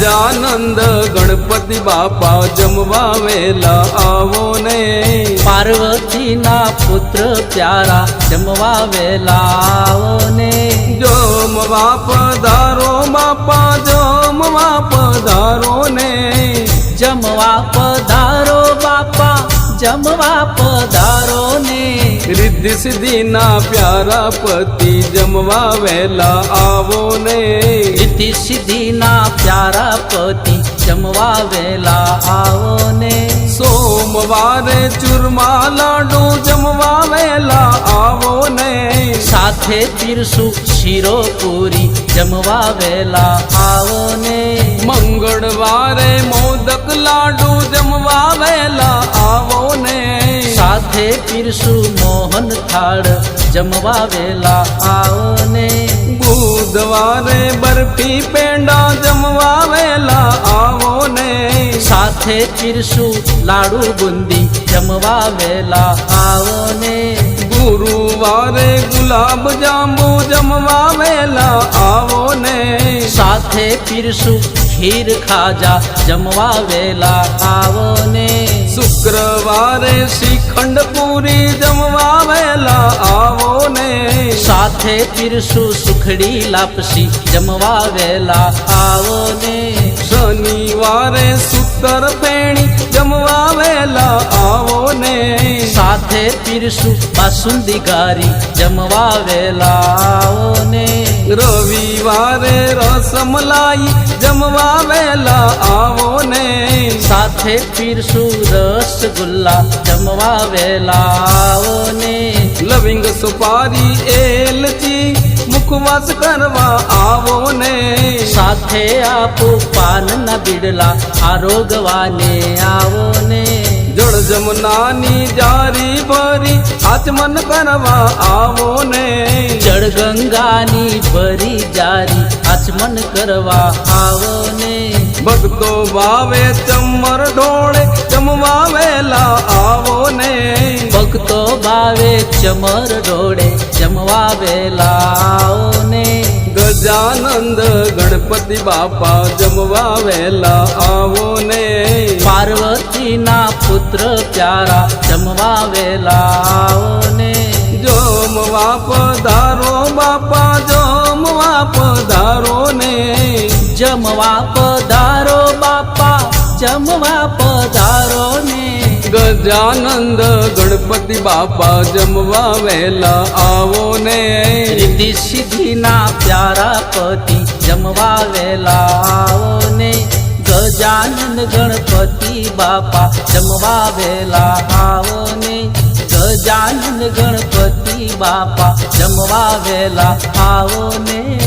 ગજાનંદ ગણપતિ બાપા જમવા વેલા આવો ને. પાર્વતીના પુત્ર પ્યારા જમવા વેલાઓ ને. જમવા પધારો બાપા જમવા પધારો ને. જમવા પધારો બાપા જમવા પધારો ને. સિદ્ધિના પ્યારા પતિ જમવા વહેલા આવો ને સિદ્ધિ સિદ્ધિના પ્યારા પતિ જમવા વહેલા આવો ને સોમવારે ચૂરમા લાડુ જમવા વહેલા આવો ને સાથે પીરસું શીરો પૂરી જમવા વહેલા આવો ને મંગળવારે મોદક લાડુ સાથે પીરસું મોહન થાળ જમવા વેલા આવો ને બુધવારે બરફી પેંડા જમવા વેલા આવો ને સાથે પીરસું લાડુ બુંદી જમવા વેલા આવો ને ગુરુવારે ગુલાબ જાંબુ જમવા વેલા આવો ને સાથે પીરસું ખીર ખાજા જમવા વેલા આવો ને શુક્રવારે શ્રીખંડ પૂરી જમવા વેલા આવો ને. સાથે પીરસું સુખડી લાપસી જમવા વેલા આવો ને. શનિવારે સૂતર પેણી જમવા વેલા આવો ને. સાથે પીરસું બાસુંદી ગારી જમવા વેલા આવો ને. રવિવારે રસમલાઈ જમવા વેલા આવો ને. સાથે પીરસું રસગુલ્લા જમવા વેલા આવો ને લવિંગ સુપારી એલચી મુખવાસ કરવા આવો ને સાથે આપો પાનના બીડલા આરોગવાને આવો ને જળ જમનાની જારી ભરી આચમન કરવા આવો ને જળ ગંગાની ભરી જારી આચમન કરવા આવો ને ભક્તો ભાવે ચમર ઢોળે જમવા વેલા આવો ને ભક્તો ભાવે ચમર ઢોળે જમવા વેલા આવો ને ગજાનંદ ગણપતિ બાપા જમવા વેલા આવો ને પાર્વતીના પુત્ર પ્યારા જમવા વેલા આવો ને જમવા પધારો બાપા જમવા પધારો ને જમવા જમવા પધારો ને. ગજાનંદ ગણપતિ બાપા જમવા વેલા આવો ને. રિદ્ધિ સિદ્ધિના પ્યારા પતિ જમવા વેલા આવો ને. ગજાનંદ ગણપતિ બાપા જમવા વેલા આવો ને. ગજાનંદ ગણપતિ બાપા જમવા વેલા આવો ને.